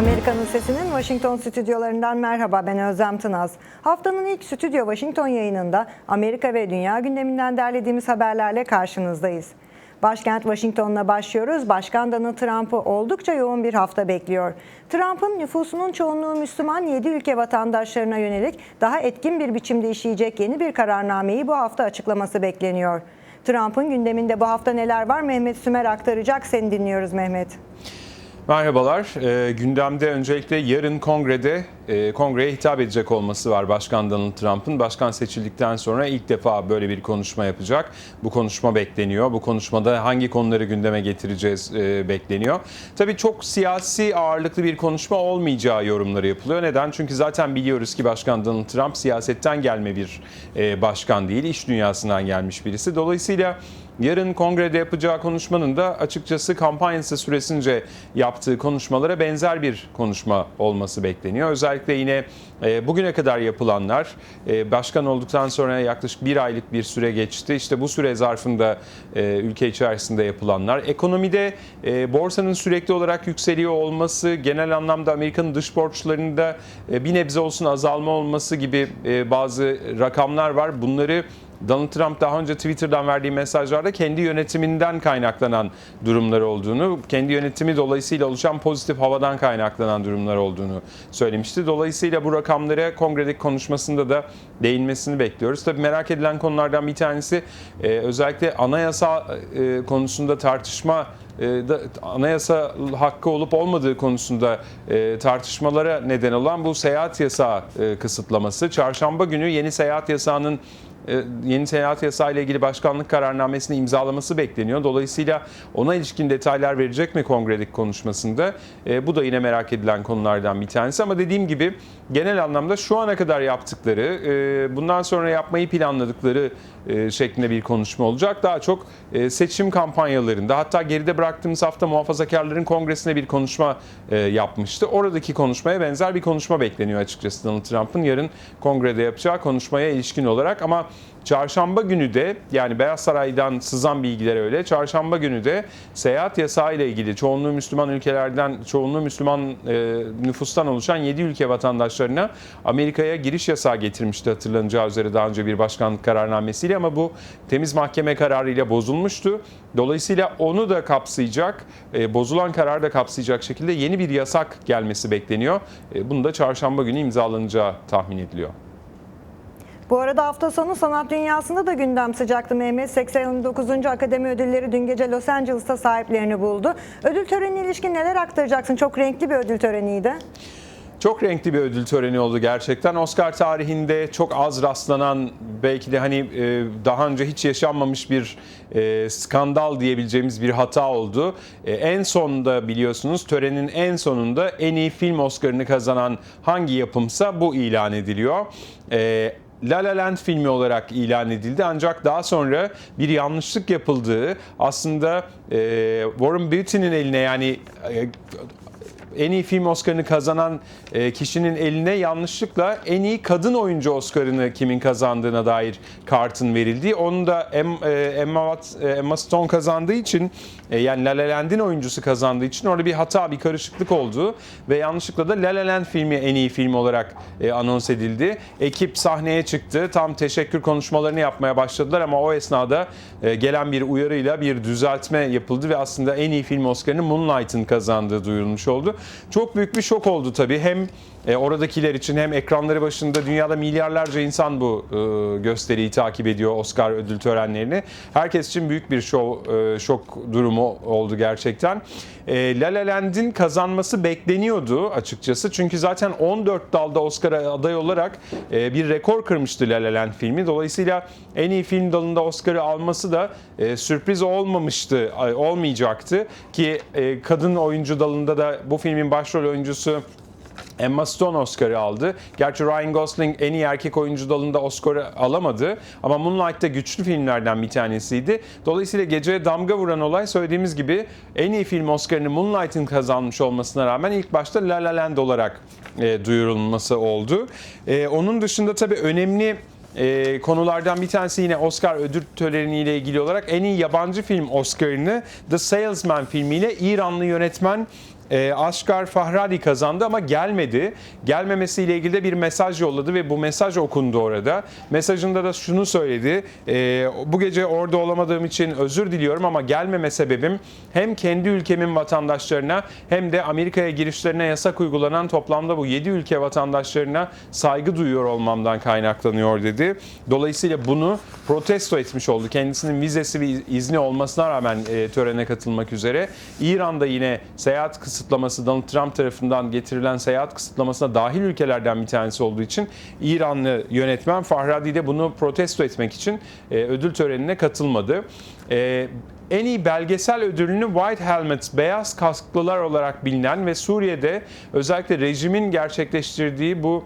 Amerika'nın Sesi'nin Washington stüdyolarından merhaba ben Özlem Tınaz. Haftanın ilk stüdyo Washington yayınında Amerika ve dünya gündeminden derlediğimiz haberlerle karşınızdayız. Başkent Washington'la başlıyoruz. Başkan Donald Trump'ı oldukça yoğun bir hafta bekliyor. Trump'ın nüfusunun çoğunluğu Müslüman 7 ülke vatandaşlarına yönelik daha etkin bir biçimde işleyecek yeni bir kararnameyi bu hafta açıklaması bekleniyor. Trump'ın gündeminde bu hafta neler var Mehmet Sümer aktaracak. Seni dinliyoruz Mehmet. Merhabalar. E, gündemde öncelikle yarın kongrede e, kongreye hitap edecek olması var Başkan Donald Trump'ın. Başkan seçildikten sonra ilk defa böyle bir konuşma yapacak. Bu konuşma bekleniyor. Bu konuşmada hangi konuları gündeme getireceğiz e, bekleniyor. Tabii çok siyasi ağırlıklı bir konuşma olmayacağı yorumları yapılıyor. Neden? Çünkü zaten biliyoruz ki Başkan Donald Trump siyasetten gelme bir e, başkan değil, iş dünyasından gelmiş birisi. Dolayısıyla Yarın kongrede yapacağı konuşmanın da açıkçası kampanyası süresince yaptığı konuşmalara benzer bir konuşma olması bekleniyor. Özellikle yine e, bugüne kadar yapılanlar, e, başkan olduktan sonra yaklaşık bir aylık bir süre geçti. İşte bu süre zarfında e, ülke içerisinde yapılanlar, ekonomide borsanın sürekli olarak yükseliyor olması, genel anlamda Amerika'nın dış borçlarında bir nebze olsun azalma olması gibi bazı rakamlar var. Bunları Donald Trump daha önce Twitter'dan verdiği mesajlarda kendi yönetiminden kaynaklanan durumlar olduğunu, kendi yönetimi dolayısıyla oluşan pozitif havadan kaynaklanan durumlar olduğunu söylemişti. Dolayısıyla bu rakamlara kongredeki konuşmasında da değinmesini bekliyoruz. Tabii merak edilen konulardan bir tanesi e, özellikle anayasa e, konusunda tartışma e, anayasa hakkı olup olmadığı konusunda tartışmalara neden olan bu seyahat yasağı kısıtlaması. Çarşamba günü yeni seyahat yasağının yeni seyahat yasağı ile ilgili başkanlık kararnamesini imzalaması bekleniyor. Dolayısıyla ona ilişkin detaylar verecek mi kongredeki konuşmasında? E, bu da yine merak edilen konulardan bir tanesi. Ama dediğim gibi genel anlamda şu ana kadar yaptıkları, e, bundan sonra yapmayı planladıkları e, şeklinde bir konuşma olacak. Daha çok e, seçim kampanyalarında hatta geride bıraktığımız hafta muhafazakarların kongresine bir konuşma e, yapmıştı. Oradaki konuşmaya benzer bir konuşma bekleniyor açıkçası Donald Trump'ın yarın kongrede yapacağı konuşmaya ilişkin olarak ama Çarşamba günü de yani Beyaz Saray'dan sızan bilgiler öyle. Çarşamba günü de seyahat yasağı ile ilgili çoğunluğu Müslüman ülkelerden, çoğunluğu Müslüman e, nüfustan oluşan 7 ülke vatandaşlarına Amerika'ya giriş yasağı getirmişti hatırlanacağı üzere daha önce bir başkanlık kararnamesiyle ama bu temiz mahkeme kararıyla bozulmuştu. Dolayısıyla onu da kapsayacak, e, bozulan kararı da kapsayacak şekilde yeni bir yasak gelmesi bekleniyor. E, bunu da çarşamba günü imzalanacağı tahmin ediliyor. Bu arada hafta sonu sanat dünyasında da gündem sıcaktı Mehmet. 89. Akademi Ödülleri dün gece Los Angeles'ta sahiplerini buldu. Ödül törenine ilişkin neler aktaracaksın? Çok renkli bir ödül töreniydi. Çok renkli bir ödül töreni oldu gerçekten. Oscar tarihinde çok az rastlanan belki de hani e, daha önce hiç yaşanmamış bir e, skandal diyebileceğimiz bir hata oldu. E, en sonunda biliyorsunuz törenin en sonunda en iyi film Oscar'ını kazanan hangi yapımsa bu ilan ediliyor. La La Land filmi olarak ilan edildi. Ancak daha sonra bir yanlışlık yapıldığı aslında Warren Beatty'nin eline yani en iyi film Oscar'ını kazanan e, kişinin eline yanlışlıkla en iyi kadın oyuncu Oscar'ını kimin kazandığına dair kartın verildiği. Onu da e, Emma, e, Emma Stone kazandığı için yani La La Land'in oyuncusu kazandığı için orada bir hata, bir karışıklık oldu ve yanlışlıkla da La La Land filmi en iyi film olarak anons edildi. Ekip sahneye çıktı. Tam teşekkür konuşmalarını yapmaya başladılar ama o esnada gelen bir uyarıyla bir düzeltme yapıldı ve aslında en iyi film Oscar'ını Moonlight'ın kazandığı duyurulmuş oldu. Çok büyük bir şok oldu tabii. Hem e, oradakiler için hem ekranları başında dünyada milyarlarca insan bu e, gösteriyi takip ediyor Oscar ödül törenlerini. Herkes için büyük bir şov, e, şok durumu oldu gerçekten. E, La La Land'in kazanması bekleniyordu açıkçası. Çünkü zaten 14 dalda Oscar aday olarak e, bir rekor kırmıştı La La Land filmi. Dolayısıyla en iyi film dalında Oscar'ı alması da e, sürpriz olmamıştı, olmayacaktı. Ki e, kadın oyuncu dalında da bu filmin başrol oyuncusu Emma Stone Oscar'ı aldı. Gerçi Ryan Gosling en iyi erkek oyuncu dalında Oscar'ı alamadı. Ama Moonlight da güçlü filmlerden bir tanesiydi. Dolayısıyla geceye damga vuran olay söylediğimiz gibi en iyi film Oscar'ını Moonlight'ın kazanmış olmasına rağmen ilk başta La La Land olarak e, duyurulması oldu. E, onun dışında tabii önemli e, konulardan bir tanesi yine Oscar ödül töreniyle ilgili olarak en iyi yabancı film Oscar'ını The Salesman filmiyle İranlı yönetmen e, Asghar Fahradi kazandı ama gelmedi. Gelmemesiyle ilgili de bir mesaj yolladı ve bu mesaj okundu orada. Mesajında da şunu söyledi. E, bu gece orada olamadığım için özür diliyorum ama gelmeme sebebim hem kendi ülkemin vatandaşlarına hem de Amerika'ya girişlerine yasak uygulanan toplamda bu 7 ülke vatandaşlarına saygı duyuyor olmamdan kaynaklanıyor dedi. Dolayısıyla bunu protesto etmiş oldu. Kendisinin vizesi ve izni olmasına rağmen e, törene katılmak üzere. İran'da yine seyahat kısıtlaması Donald Trump tarafından getirilen seyahat kısıtlamasına dahil ülkelerden bir tanesi olduğu için İranlı yönetmen Fahradi de bunu protesto etmek için e, ödül törenine katılmadı. E, en iyi belgesel ödülünü White Helmets, Beyaz Kasklılar olarak bilinen ve Suriye'de özellikle rejimin gerçekleştirdiği bu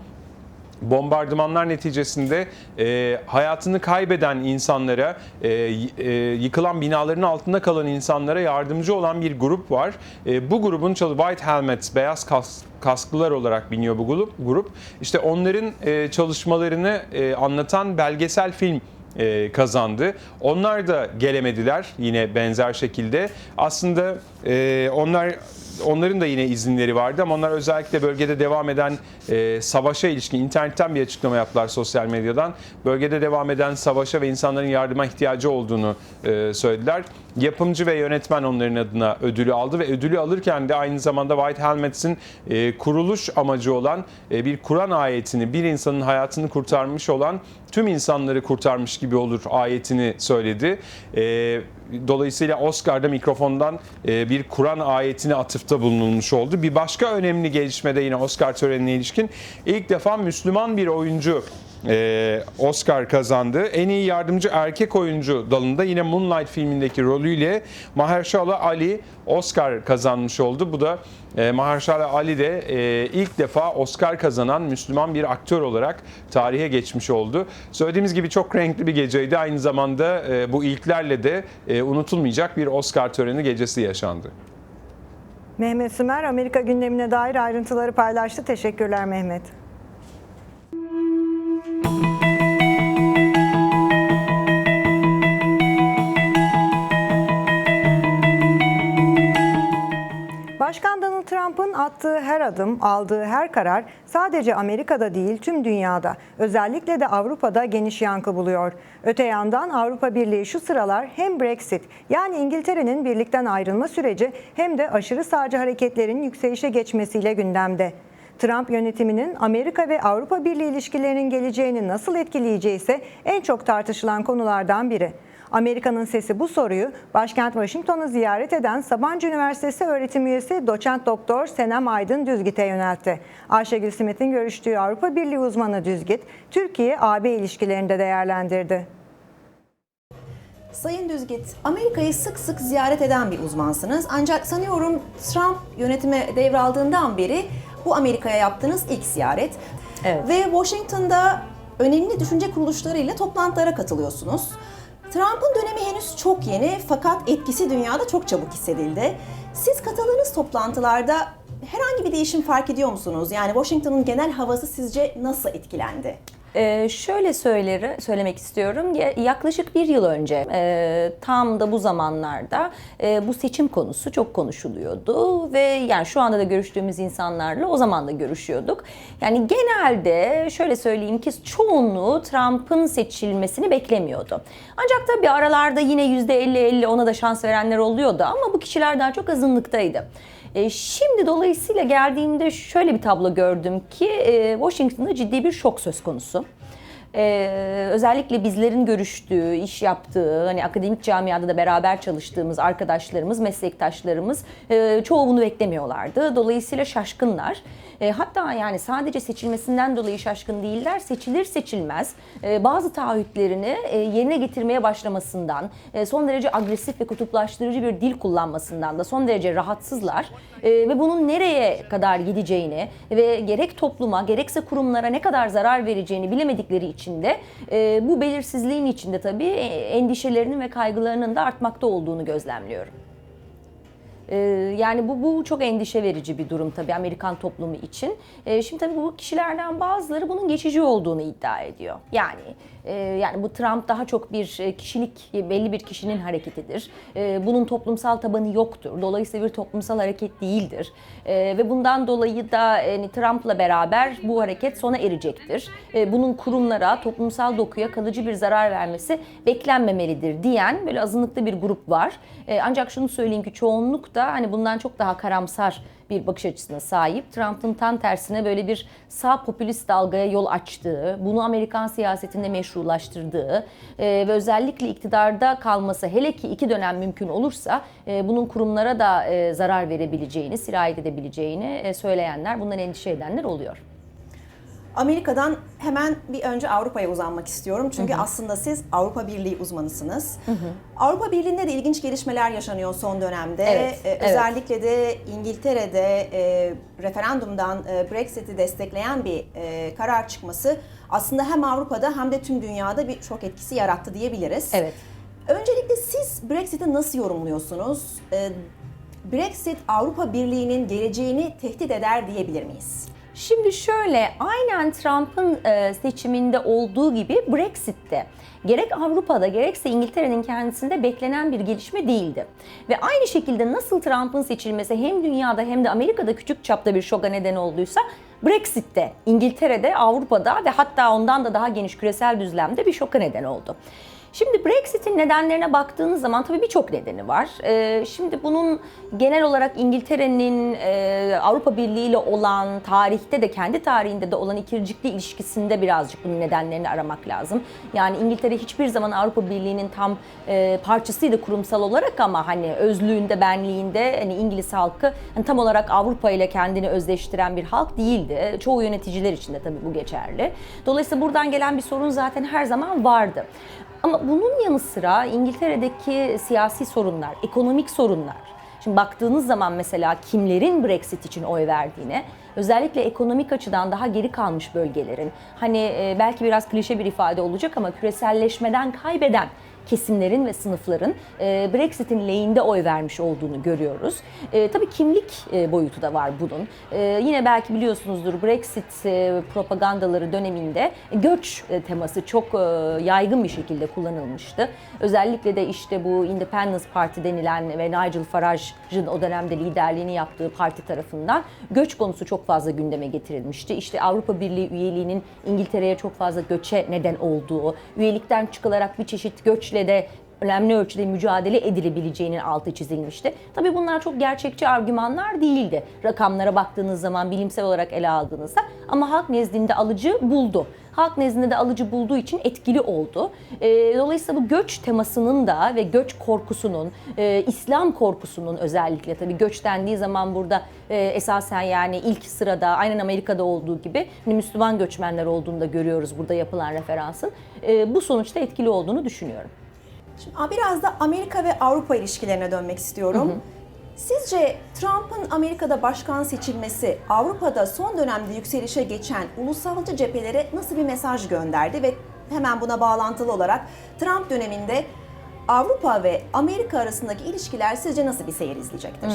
bombardımanlar neticesinde e, hayatını kaybeden insanlara, e, e, yıkılan binaların altında kalan insanlara yardımcı olan bir grup var. E, bu grubun çalı White Helmets, beyaz kas, kasklılar olarak biliniyor bu grup. grup. İşte onların e, çalışmalarını e, anlatan belgesel film e, kazandı. Onlar da gelemediler yine benzer şekilde. Aslında e, onlar onların da yine izinleri vardı ama onlar özellikle bölgede devam eden e, savaşa ilişkin internetten bir açıklama yaptılar sosyal medyadan. Bölgede devam eden savaşa ve insanların yardıma ihtiyacı olduğunu e, söylediler. Yapımcı ve yönetmen onların adına ödülü aldı ve ödülü alırken de aynı zamanda White Helmets'in e, kuruluş amacı olan e, bir Kur'an ayetini, bir insanın hayatını kurtarmış olan tüm insanları kurtarmış gibi olur ayetini söyledi. E, Dolayısıyla Oscar'da mikrofondan e, bir Kur'an ayetine atıfta bulunulmuş oldu. Bir başka önemli gelişme de yine Oscar törenine ilişkin ilk defa Müslüman bir oyuncu e, Oscar kazandı. En iyi yardımcı erkek oyuncu dalında yine Moonlight filmindeki rolüyle Mahershala Ali Oscar kazanmış oldu. Bu da e, Mahershala Ali de e, ilk defa Oscar kazanan Müslüman bir aktör olarak tarihe geçmiş oldu. Söylediğimiz gibi çok renkli bir geceydi. Aynı zamanda e, bu ilklerle de unutulmayacak bir Oscar töreni gecesi yaşandı. Mehmet Sümer Amerika gündemine dair ayrıntıları paylaştı. Teşekkürler Mehmet. Trump'ın attığı her adım, aldığı her karar sadece Amerika'da değil tüm dünyada, özellikle de Avrupa'da geniş yankı buluyor. Öte yandan Avrupa Birliği şu sıralar hem Brexit yani İngiltere'nin birlikten ayrılma süreci hem de aşırı sağcı hareketlerin yükselişe geçmesiyle gündemde. Trump yönetiminin Amerika ve Avrupa Birliği ilişkilerinin geleceğini nasıl etkileyeceği ise en çok tartışılan konulardan biri. Amerika'nın sesi bu soruyu başkent Washington'u ziyaret eden Sabancı Üniversitesi öğretim üyesi doçent doktor Senem Aydın Düzgit'e yöneltti. Ayşegül Simet'in görüştüğü Avrupa Birliği uzmanı Düzgit, Türkiye-AB ilişkilerinde değerlendirdi. Sayın Düzgit, Amerika'yı sık sık ziyaret eden bir uzmansınız. Ancak sanıyorum Trump yönetime devraldığından beri bu Amerika'ya yaptığınız ilk ziyaret. Evet. Ve Washington'da önemli düşünce kuruluşlarıyla toplantılara katılıyorsunuz. Trump'ın dönemi henüz çok yeni fakat etkisi dünyada çok çabuk hissedildi. Siz katıldığınız toplantılarda herhangi bir değişim fark ediyor musunuz? Yani Washington'un genel havası sizce nasıl etkilendi? Ee, şöyle söyleri, söylemek istiyorum. Ya- Yaklaşık bir yıl önce e, tam da bu zamanlarda e, bu seçim konusu çok konuşuluyordu ve yani şu anda da görüştüğümüz insanlarla o zaman da görüşüyorduk. Yani genelde şöyle söyleyeyim ki çoğunluğu Trump'ın seçilmesini beklemiyordu. Ancak tabii aralarda yine %50-50 ona da şans verenler oluyordu ama bu kişiler daha çok azınlıktaydı. E, Şimdi dolayısıyla geldiğimde şöyle bir tablo gördüm ki e, Washington'da ciddi bir şok söz konusu. Ee, özellikle bizlerin görüştüğü, iş yaptığı, hani akademik camiada da beraber çalıştığımız arkadaşlarımız, meslektaşlarımız e, çoğu bunu beklemiyorlardı. Dolayısıyla şaşkınlar. E, hatta yani sadece seçilmesinden dolayı şaşkın değiller, seçilir seçilmez e, bazı taahhütlerini e, yerine getirmeye başlamasından, e, son derece agresif ve kutuplaştırıcı bir dil kullanmasından da son derece rahatsızlar. E, ve bunun nereye kadar gideceğini ve gerek topluma gerekse kurumlara ne kadar zarar vereceğini bilemedikleri için de e, bu belirsizliğin içinde tabii e, endişelerinin ve kaygılarının da artmakta olduğunu gözlemliyorum. Ee, yani bu, bu çok endişe verici bir durum tabii Amerikan toplumu için. Ee, şimdi tabii bu kişilerden bazıları bunun geçici olduğunu iddia ediyor. Yani yani bu Trump daha çok bir e, kişilik, belli bir kişinin hareketidir. E, bunun toplumsal tabanı yoktur. Dolayısıyla bir toplumsal hareket değildir. E, ve bundan dolayı da yani Trump'la beraber bu hareket sona erecektir. Bunun kurumlara, toplumsal dokuya kalıcı bir zarar vermesi beklenmemelidir diyen böyle azınlıkta bir grup var. Ancak şunu söyleyeyim ki çoğunluk da hani bundan çok daha karamsar bir bakış açısına sahip. Trump'ın tam tersine böyle bir sağ popülist dalgaya yol açtığı, bunu Amerikan siyasetinde meşrulaştırdığı e, ve özellikle iktidarda kalması hele ki iki dönem mümkün olursa e, bunun kurumlara da e, zarar verebileceğini, sirayet edebileceğini e, söyleyenler, bundan endişe edenler oluyor. Amerika'dan hemen bir önce Avrupa'ya uzanmak istiyorum. Çünkü aslında siz Avrupa Birliği uzmanısınız. Avrupa Birliği'nde de ilginç gelişmeler yaşanıyor son dönemde. Evet, Ee, evet. Özellikle de İngiltere'de e, referandumdan e, Brexit'i destekleyen bir e, karar çıkması aslında hem Avrupa'da hem de tüm dünyada bir şok etkisi yarattı diyebiliriz. Evet. Öncelikle siz Brexit'i nasıl yorumluyorsunuz? Ee, Brexit Avrupa Birliği'nin geleceğini tehdit eder diyebilir miyiz? Şimdi şöyle, aynen Trump'ın e, seçiminde olduğu gibi Brexit'te gerek Avrupa'da gerekse İngiltere'nin kendisinde beklenen bir gelişme değildi. Ve aynı şekilde nasıl Trump'ın seçilmesi hem dünyada hem de Amerika'da küçük çapta bir şoka neden olduysa Brexit'te, İngiltere'de, Avrupa'da ve hatta ondan da daha geniş küresel düzlemde bir şoka neden oldu. Şimdi Brexit'in nedenlerine baktığınız zaman tabii birçok nedeni var. Ee, şimdi bunun genel olarak İngiltere'nin e, Avrupa Birliği ile olan tarihte de kendi tarihinde de olan ikircikli ilişkisinde birazcık bunun nedenlerini aramak lazım. Yani İngiltere hiçbir zaman Avrupa Birliği'nin tam e, parçasıydı kurumsal olarak ama hani özlüğünde, benliğinde hani İngiliz halkı hani tam olarak Avrupa ile kendini özleştiren bir halk değildi. Çoğu yöneticiler için de tabii bu geçerli. Dolayısıyla buradan gelen bir sorun zaten her zaman vardı. Ama bunun yanı sıra İngiltere'deki siyasi sorunlar, ekonomik sorunlar. Şimdi baktığınız zaman mesela kimlerin Brexit için oy verdiğine, özellikle ekonomik açıdan daha geri kalmış bölgelerin, hani e, belki biraz klişe bir ifade olacak ama küreselleşmeden kaybeden kesimlerin ve sınıfların e, Brexit'in lehinde oy vermiş olduğunu görüyoruz. E, tabii kimlik e, boyutu da var bunun. Yine belki biliyorsunuzdur Brexit propagandaları döneminde göç teması çok yaygın bir şekilde kullanılmıştı. Özellikle de işte bu Independence Party denilen ve Nigel Farage'ın o dönemde liderliğini yaptığı parti tarafından göç konusu çok fazla gündeme getirilmişti. İşte Avrupa Birliği üyeliğinin İngiltere'ye çok fazla göçe neden olduğu, üyelikten çıkılarak bir çeşit göçle de önemli ölçüde mücadele edilebileceğinin altı çizilmişti. Tabii bunlar çok gerçekçi argümanlar değildi. Rakamlara baktığınız zaman bilimsel olarak ele aldığınızda ama halk nezdinde alıcı buldu. Halk nezdinde de alıcı bulduğu için etkili oldu. Ee, dolayısıyla bu göç temasının da ve göç korkusunun, e, İslam korkusunun özellikle tabii göç dendiği zaman burada e, esasen yani ilk sırada aynen Amerika'da olduğu gibi hani Müslüman göçmenler olduğunu da görüyoruz burada yapılan referansın. E, bu sonuçta etkili olduğunu düşünüyorum. Şimdi biraz da Amerika ve Avrupa ilişkilerine dönmek istiyorum. Sizce Trump'ın Amerika'da başkan seçilmesi Avrupa'da son dönemde yükselişe geçen ulusalcı cephelere nasıl bir mesaj gönderdi ve hemen buna bağlantılı olarak Trump döneminde Avrupa ve Amerika arasındaki ilişkiler sizce nasıl bir seyir izleyecektir?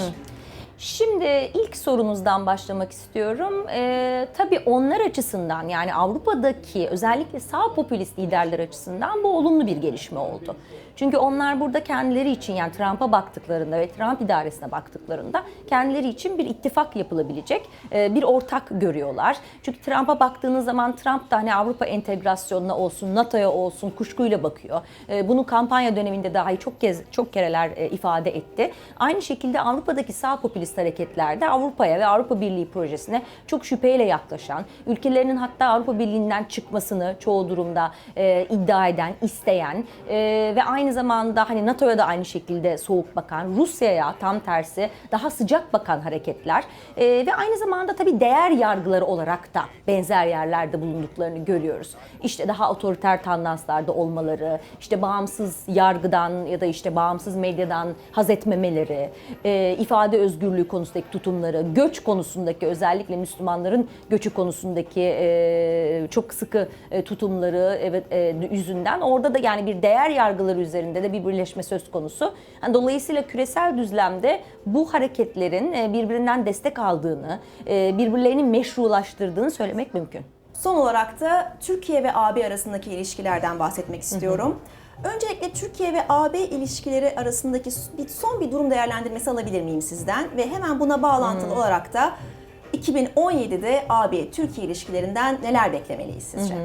Şimdi ilk sorunuzdan başlamak istiyorum. Ee, tabii onlar açısından yani Avrupa'daki özellikle sağ popülist liderler açısından bu olumlu bir gelişme oldu. Çünkü onlar burada kendileri için yani Trump'a baktıklarında ve Trump idaresine baktıklarında kendileri için bir ittifak yapılabilecek e, bir ortak görüyorlar. Çünkü Trump'a baktığınız zaman Trump da hani Avrupa entegrasyonuna olsun, NATO'ya olsun kuşkuyla bakıyor. E, Bunu kampanya döneminde dahi çok kez çok kereler e, ifade etti. Aynı şekilde Avrupa'daki sağ popülist hareketlerde Avrupa'ya ve Avrupa Birliği projesine çok şüpheyle yaklaşan, ülkelerinin hatta Avrupa Birliği'nden çıkmasını çoğu durumda iddia eden, isteyen ve aynı zamanda hani NATO'ya da aynı şekilde soğuk bakan, Rusya'ya tam tersi daha sıcak bakan hareketler e, ve aynı zamanda tabii değer yargıları olarak da benzer yerlerde bulunduklarını görüyoruz. İşte daha otoriter tandanslarda olmaları, işte bağımsız yargıdan ya da işte bağımsız medyadan haz etmemeleri, e, ifade özgürlüğü konusundaki tutumları, göç konusundaki özellikle Müslümanların göçü konusundaki e, çok sıkı e, tutumları evet e, yüzünden orada da yani bir değer yargıları üzerinde de bir birleşme söz konusu. Yani dolayısıyla küresel düzlemde bu hareketlerin e, birbirinden destek aldığını, e, birbirlerini meşrulaştırdığını söylemek mümkün. Son olarak da Türkiye ve AB arasındaki ilişkilerden bahsetmek istiyorum. Öncelikle Türkiye ve AB ilişkileri arasındaki bir son bir durum değerlendirmesi alabilir miyim sizden? Ve hemen buna bağlantılı olarak da 2017'de AB Türkiye ilişkilerinden neler beklemeliyiz sizce?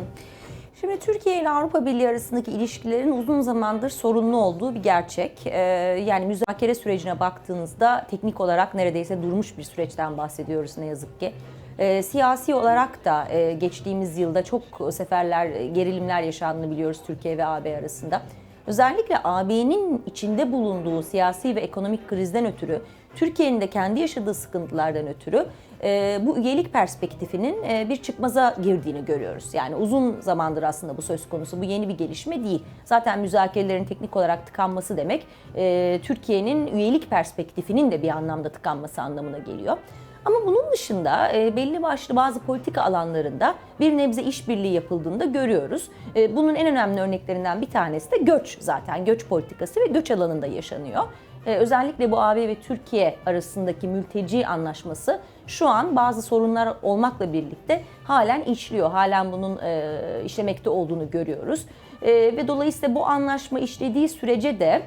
Şimdi Türkiye ile Avrupa Birliği arasındaki ilişkilerin uzun zamandır sorunlu olduğu bir gerçek. Ee, yani müzakere sürecine baktığınızda teknik olarak neredeyse durmuş bir süreçten bahsediyoruz ne yazık ki. Ee, siyasi olarak da e, geçtiğimiz yılda çok seferler, e, gerilimler yaşandığını biliyoruz Türkiye ve AB arasında. Özellikle AB'nin içinde bulunduğu siyasi ve ekonomik krizden ötürü, Türkiye'nin de kendi yaşadığı sıkıntılardan ötürü e, bu üyelik perspektifinin e, bir çıkmaza girdiğini görüyoruz. Yani uzun zamandır aslında bu söz konusu. Bu yeni bir gelişme değil. Zaten müzakerelerin teknik olarak tıkanması demek e, Türkiye'nin üyelik perspektifinin de bir anlamda tıkanması anlamına geliyor. Ama bunun dışında e, belli başlı bazı politika alanlarında bir nebze işbirliği yapıldığını da görüyoruz. E, bunun en önemli örneklerinden bir tanesi de göç zaten. Göç politikası ve göç alanında yaşanıyor. E, özellikle bu AB ve Türkiye arasındaki mülteci anlaşması şu an bazı sorunlar olmakla birlikte halen işliyor. Halen bunun işlemekte olduğunu görüyoruz. Ve dolayısıyla bu anlaşma işlediği sürece de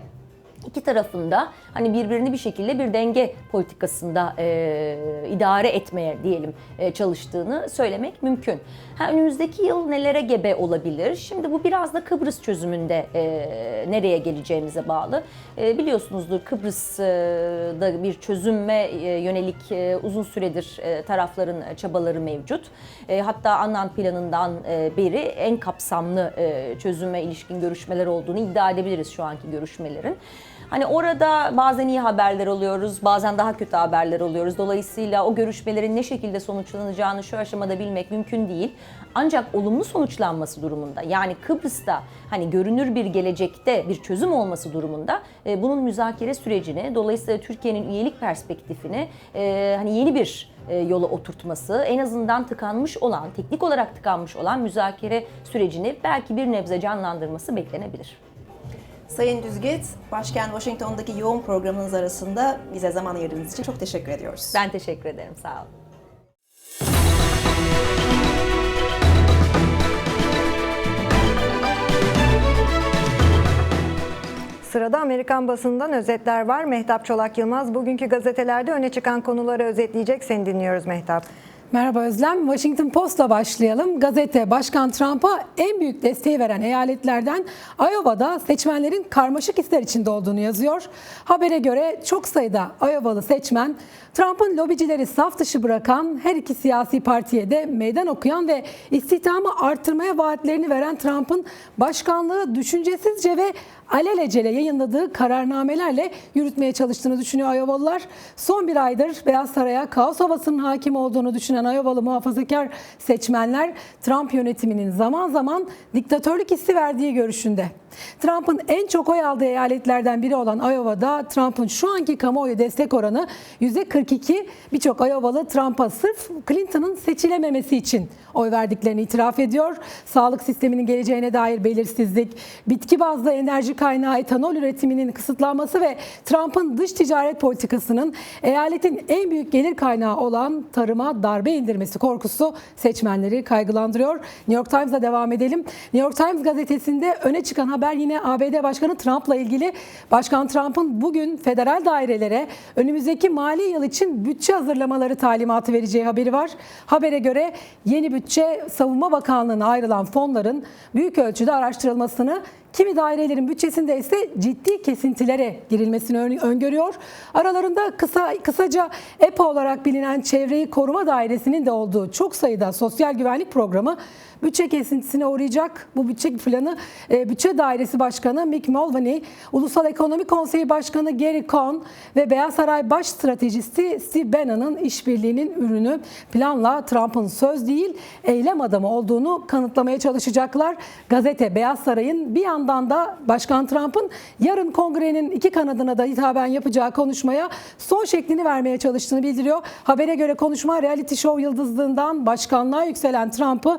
iki tarafında hani birbirini bir şekilde bir denge politikasında e, idare etmeye diyelim e, çalıştığını söylemek mümkün. Ha, önümüzdeki yıl nelere gebe olabilir? Şimdi bu biraz da Kıbrıs çözümünde e, nereye geleceğimize bağlı. E, biliyorsunuzdur Kıbrıs'da bir çözüme e, yönelik e, uzun süredir e, tarafların çabaları mevcut. E, hatta Annan planından e, beri en kapsamlı e, çözüme ilişkin görüşmeler olduğunu iddia edebiliriz şu anki görüşmelerin. Hani orada bazen iyi haberler alıyoruz, bazen daha kötü haberler alıyoruz. Dolayısıyla o görüşmelerin ne şekilde sonuçlanacağını şu aşamada bilmek mümkün değil. Ancak olumlu sonuçlanması durumunda yani Kıbrıs'ta hani görünür bir gelecekte bir çözüm olması durumunda e, bunun müzakere sürecini dolayısıyla Türkiye'nin üyelik perspektifini e, hani yeni bir e, yola oturtması en azından tıkanmış olan, teknik olarak tıkanmış olan müzakere sürecini belki bir nebze canlandırması beklenebilir. Sayın Düzgit, başkent Washington'daki yoğun programınız arasında bize zaman ayırdığınız için çok teşekkür ediyoruz. Ben teşekkür ederim. Sağ olun. Sırada Amerikan basından özetler var. Mehtap Çolak Yılmaz bugünkü gazetelerde öne çıkan konuları özetleyecek. Seni dinliyoruz Mehtap. Merhaba Özlem. Washington Post'la başlayalım. Gazete Başkan Trump'a en büyük desteği veren eyaletlerden Iowa'da seçmenlerin karmaşık hisler içinde olduğunu yazıyor. Habere göre çok sayıda Iowalı seçmen Trump'ın lobicileri saf dışı bırakan her iki siyasi partiye de meydan okuyan ve istihdamı artırmaya vaatlerini veren Trump'ın başkanlığı düşüncesizce ve alelacele yayınladığı kararnamelerle yürütmeye çalıştığını düşünüyor Iowalılar. Son bir aydır Beyaz Saray'a kaos havasının hakim olduğunu düşünen Iowalı muhafazakar seçmenler Trump yönetiminin zaman zaman diktatörlük hissi verdiği görüşünde. Trump'ın en çok oy aldığı eyaletlerden biri olan Iowa'da Trump'ın şu anki kamuoyu destek oranı %42. Birçok Iowalı Trump'a sırf Clinton'ın seçilememesi için oy verdiklerini itiraf ediyor. Sağlık sisteminin geleceğine dair belirsizlik, bitki bazlı enerji kaynağı etanol üretiminin kısıtlanması ve Trump'ın dış ticaret politikasının eyaletin en büyük gelir kaynağı olan tarıma darbe indirmesi korkusu seçmenleri kaygılandırıyor. New York Times'a devam edelim. New York Times gazetesinde öne çıkan haber yine ABD Başkanı Trump'la ilgili. Başkan Trump'ın bugün federal dairelere önümüzdeki mali yıl için bütçe hazırlamaları talimatı vereceği haberi var. Habere göre yeni bütçe Savunma Bakanlığı'na ayrılan fonların büyük ölçüde araştırılmasını Kimi dairelerin bütçesinde ise ciddi kesintilere girilmesini ön- öngörüyor. Aralarında kısa kısaca EPA olarak bilinen Çevreyi Koruma Dairesi'nin de olduğu çok sayıda sosyal güvenlik programı bütçe kesintisine uğrayacak. Bu bütçe planı e, Bütçe Dairesi Başkanı Mick Mulvaney, Ulusal Ekonomi Konseyi Başkanı Gary Cohn ve Beyaz Saray Baş Stratejisti Steve Bannon'ın işbirliğinin ürünü planla Trump'ın söz değil eylem adamı olduğunu kanıtlamaya çalışacaklar. Gazete Beyaz Saray'ın bir yandan da Başkan Trump'ın yarın kongrenin iki kanadına da hitaben yapacağı konuşmaya son şeklini vermeye çalıştığını bildiriyor. Habere göre konuşma reality show yıldızlığından başkanlığa yükselen Trump'ı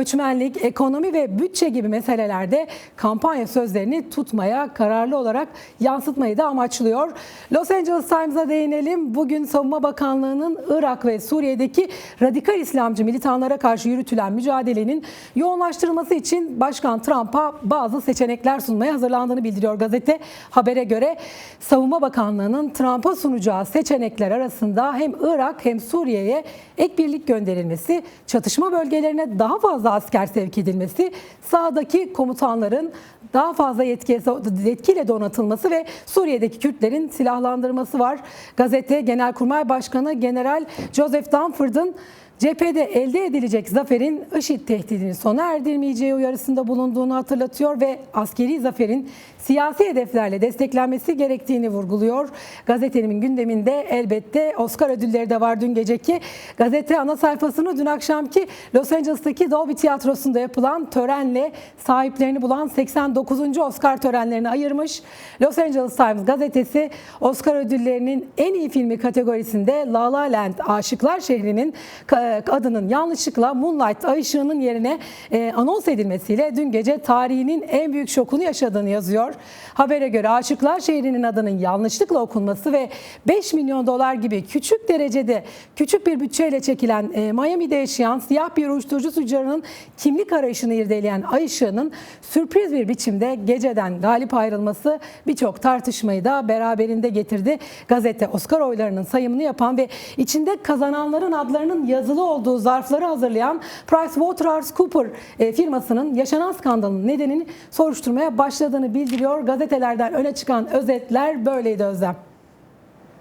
göçmenlik, ekonomi ve bütçe gibi meselelerde kampanya sözlerini tutmaya kararlı olarak yansıtmayı da amaçlıyor. Los Angeles Times'a değinelim. Bugün Savunma Bakanlığı'nın Irak ve Suriye'deki radikal İslamcı militanlara karşı yürütülen mücadelenin yoğunlaştırılması için Başkan Trump'a bazı seçenekler sunmaya hazırlandığını bildiriyor gazete. Habere göre Savunma Bakanlığı'nın Trump'a sunacağı seçenekler arasında hem Irak hem Suriye'ye ek birlik gönderilmesi, çatışma bölgelerine daha fazla asker sevk edilmesi, sahadaki komutanların daha fazla yetki, yetkiyle donatılması ve Suriye'deki Kürtlerin silahlandırması var. Gazete Genelkurmay Başkanı General Joseph Dunford'ın Cephede elde edilecek zaferin IŞİD tehdidini sona erdirmeyeceği uyarısında bulunduğunu hatırlatıyor ve askeri zaferin siyasi hedeflerle desteklenmesi gerektiğini vurguluyor. Gazetenin gündeminde elbette Oscar ödülleri de var dün geceki. Gazete ana sayfasını dün akşamki Los Angeles'taki Dolby Tiyatrosu'nda yapılan törenle sahiplerini bulan 89. Oscar törenlerine ayırmış. Los Angeles Times gazetesi Oscar ödüllerinin en iyi filmi kategorisinde La La Land Aşıklar Şehri'nin adının yanlışlıkla Moonlight Ay Işığı'nın yerine e, anons edilmesiyle dün gece tarihinin en büyük şokunu yaşadığını yazıyor. Habere göre Aşıklar Şehri'nin adının yanlışlıkla okunması ve 5 milyon dolar gibi küçük derecede küçük bir bütçeyle çekilen e, Miami'de yaşayan siyah bir uyuşturucu tüccarının kimlik arayışını irdeleyen Ay Işığı'nın sürpriz bir biçimde geceden galip ayrılması birçok tartışmayı da beraberinde getirdi. Gazete Oscar oylarının sayımını yapan ve içinde kazananların adlarının yazılı olduğu zarfları hazırlayan PricewaterhouseCoopers e, firmasının yaşanan skandalın nedenini soruşturmaya başladığını bildiriyor. Gazetelerden öne çıkan özetler böyleydi Özlem.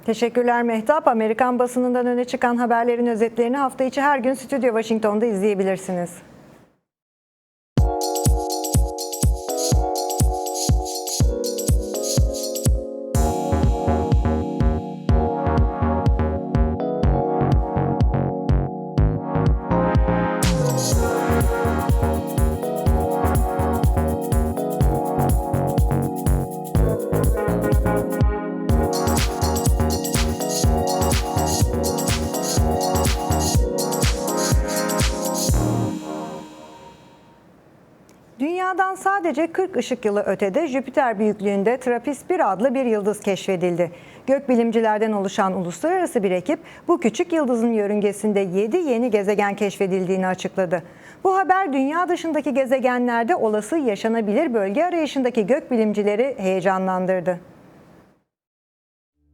Teşekkürler Mehtap. Amerikan basınından öne çıkan haberlerin özetlerini hafta içi her gün Stüdyo Washington'da izleyebilirsiniz. Sadece 40 ışık yılı ötede Jüpiter büyüklüğünde TRAPPIST-1 adlı bir yıldız keşfedildi. Gökbilimcilerden oluşan uluslararası bir ekip bu küçük yıldızın yörüngesinde 7 yeni gezegen keşfedildiğini açıkladı. Bu haber dünya dışındaki gezegenlerde olası yaşanabilir bölge arayışındaki gökbilimcileri heyecanlandırdı.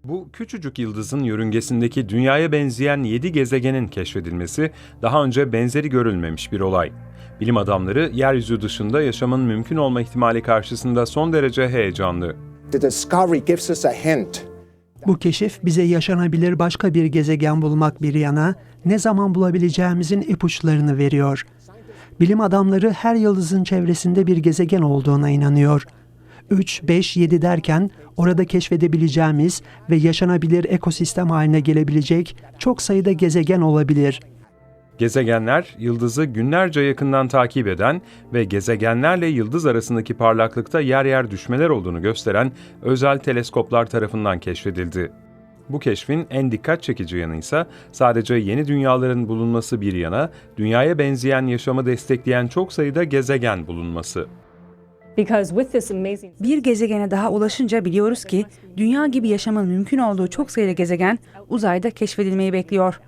Bu küçücük yıldızın yörüngesindeki dünyaya benzeyen 7 gezegenin keşfedilmesi daha önce benzeri görülmemiş bir olay. Bilim adamları yeryüzü dışında yaşamın mümkün olma ihtimali karşısında son derece heyecanlı. The discovery gives us a hint Bu keşif bize yaşanabilir başka bir gezegen bulmak bir yana ne zaman bulabileceğimizin ipuçlarını veriyor. Bilim adamları her yıldızın çevresinde bir gezegen olduğuna inanıyor. 3, 5, 7 derken orada keşfedebileceğimiz ve yaşanabilir ekosistem haline gelebilecek çok sayıda gezegen olabilir. Gezegenler, yıldızı günlerce yakından takip eden ve gezegenlerle yıldız arasındaki parlaklıkta yer yer düşmeler olduğunu gösteren özel teleskoplar tarafından keşfedildi. Bu keşfin en dikkat çekici yanı ise sadece yeni dünyaların bulunması bir yana, dünyaya benzeyen yaşamı destekleyen çok sayıda gezegen bulunması. Bir gezegene daha ulaşınca biliyoruz ki dünya gibi yaşamın mümkün olduğu çok sayıda gezegen uzayda keşfedilmeyi bekliyor.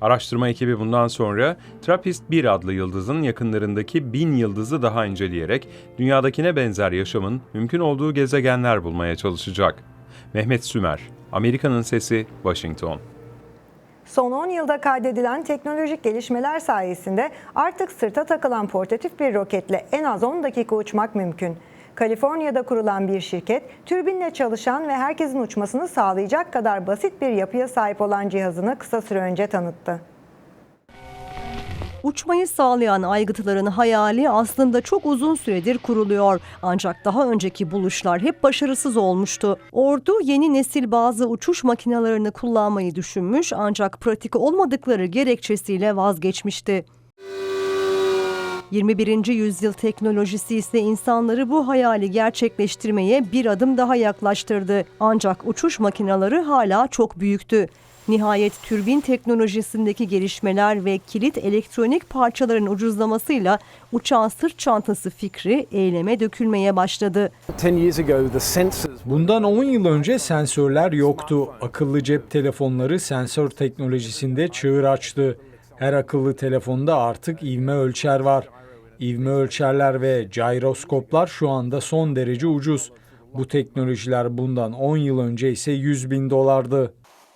Araştırma ekibi bundan sonra TRAPPIST-1 adlı yıldızın yakınlarındaki bin yıldızı daha inceleyerek dünyadakine benzer yaşamın mümkün olduğu gezegenler bulmaya çalışacak. Mehmet Sümer, Amerika'nın Sesi, Washington. Son 10 yılda kaydedilen teknolojik gelişmeler sayesinde artık sırta takılan portatif bir roketle en az 10 dakika uçmak mümkün. Kaliforniya'da kurulan bir şirket, türbinle çalışan ve herkesin uçmasını sağlayacak kadar basit bir yapıya sahip olan cihazını kısa süre önce tanıttı. Uçmayı sağlayan aygıtların hayali aslında çok uzun süredir kuruluyor. Ancak daha önceki buluşlar hep başarısız olmuştu. Ordu yeni nesil bazı uçuş makinelerini kullanmayı düşünmüş ancak pratik olmadıkları gerekçesiyle vazgeçmişti. 21. yüzyıl teknolojisi ise insanları bu hayali gerçekleştirmeye bir adım daha yaklaştırdı. Ancak uçuş makineleri hala çok büyüktü. Nihayet türbin teknolojisindeki gelişmeler ve kilit elektronik parçaların ucuzlamasıyla uçağın sırt çantası fikri eyleme dökülmeye başladı. Bundan 10 yıl önce sensörler yoktu. Akıllı cep telefonları sensör teknolojisinde çığır açtı. Her akıllı telefonda artık ivme ölçer var. İvme ölçerler ve gyroskoplar şu anda son derece ucuz. Bu teknolojiler bundan 10 yıl önce ise 100 bin dolardı.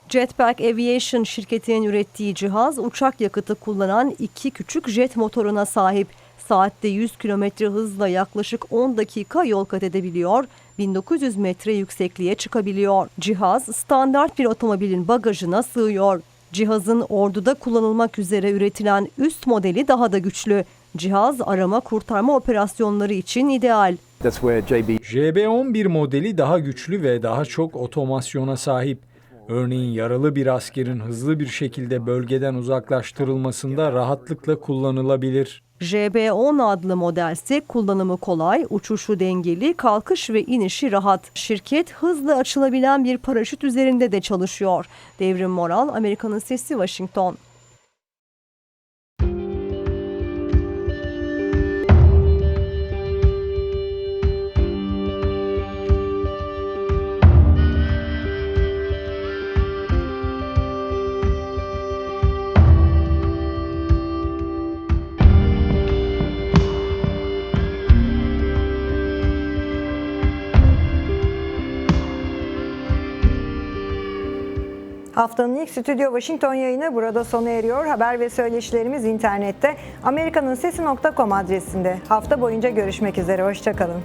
Jetpack Aviation şirketinin ürettiği cihaz uçak yakıtı kullanan iki küçük jet motoruna sahip. Saatte 100 kilometre hızla yaklaşık 10 dakika yol kat edebiliyor, 1900 metre yüksekliğe çıkabiliyor. Cihaz standart bir otomobilin bagajına sığıyor. Cihazın orduda kullanılmak üzere üretilen üst modeli daha da güçlü. Cihaz arama kurtarma operasyonları için ideal. JB-11 modeli daha güçlü ve daha çok otomasyona sahip. Örneğin yaralı bir askerin hızlı bir şekilde bölgeden uzaklaştırılmasında rahatlıkla kullanılabilir. JB-10 adlı modelse kullanımı kolay, uçuşu dengeli, kalkış ve inişi rahat. Şirket hızlı açılabilen bir paraşüt üzerinde de çalışıyor. Devrim Moral, Amerika'nın Sesi, Washington. Haftanın ilk Stüdyo Washington yayını burada sona eriyor. Haber ve söyleşilerimiz internette amerikanın sesi.com adresinde. Hafta boyunca görüşmek üzere. Hoşçakalın.